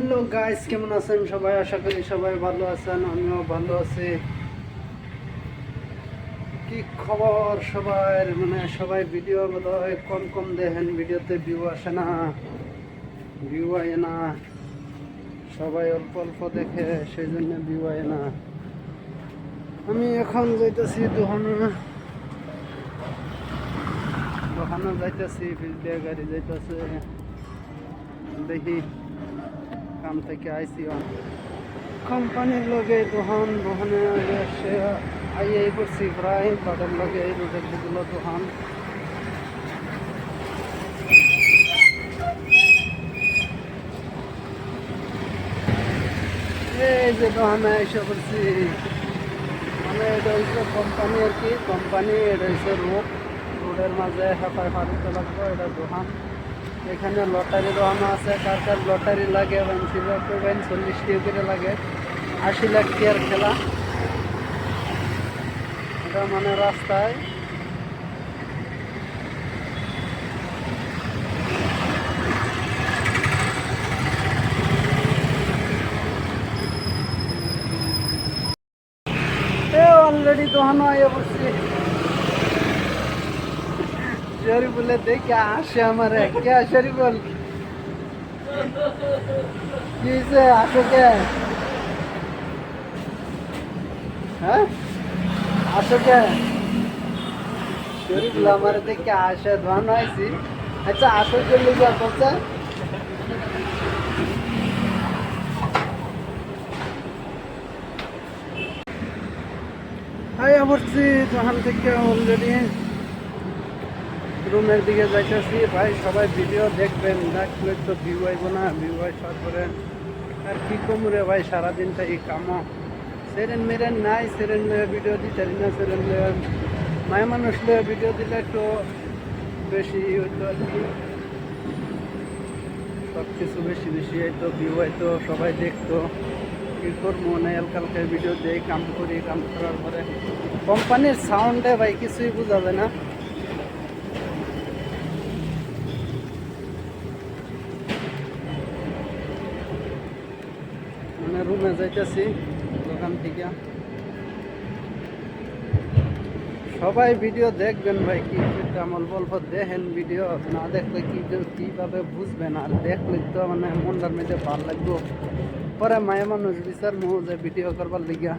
Hello guys, কেমন আছেন সবাই? আশা করি সবাই ভালো আছেন, আমিও ভালো আছি। কি খবর সবার মানে সবাই ভিডিও বোধহয় কম কম দেখেন ভিডিওতে ভিউ আসে না ভিউ আয় না। সবাই অল্প অল্প দেখে সেই জন্য ভিউ আয় না। আমি এখন যাইতেছি দোকানে দোকানে যাইতেছি বিজলিয়া গাড়ি যাইতেছে। দেখি। কাম থেকে আইসি কোম্পানির লগে দোকান দোকানে সে আইয়াই করছি। প্রায় তাদের লগে এই রোডের দিগুলো দোকান এই যে দোকানে এসে করছি মানে এটা হচ্ছে কোম্পানি আর কি। কোম্পানি এটা হচ্ছে রোড। রোডের মাঝে হেফাই ফারুতে লাগবে, এটা দোকান এখানে লটারি দোকানও আছে। কার কার লটারি লাগে সিলভার করবেন চল্লিশ করে লাগে। আশি লাখ টিয়ার খেলা। এটা মানে রাস্তায়। অলরেডি দোকানও আইয়া পড়ছি শরীফুলে দেখে আসে আমার কে শরীফুল কি আসো কে? হ্যাঁ? আসো কে? শরীফুল আমার দেখে আসে ধন হয়েছি। আচ্ছা আসো চলে যা বলছে? আমার আমার ওখান থেকে অলরেডি রুমের দিকে যাইতেছি, ভাই সবাই ভিডিও দেখবেন দেখলে তো ভিউ আইব না ভিউ আসার পরে আর কি কম রে ভাই, সারাদিনটা এই কামো। সেরেন মেরেন নাই, সেরেন লয়ে ভিডিও দিতে না, সেরেন লয়ে মায় মানুষ ভিডিও দিলে একটু বেশি হইতো আর কি। সব কিছু বেশি বেশি হইতো ভিউ হইতো সবাই দেখতো। কি করব না কালকে ভিডিও দেই, কাম করি, কাম করার পরে। কোম্পানির সাউন্ডে ভাই কিছুই বোঝা যায় না। রুমে যাইতেছি, দোকান থেকে। সবাই ভিডিও দেখবেন ভাই, কি আমল বলব, দেখেন ভিডিও, না দেখলে কি কীভাবে বুঝবেন, আর দেখলে তো মানে মনটার মধ্যে ভালো লাগবো। পরে মায়া মানুষ বিচার মো যে ভিডিও করবার লিগা।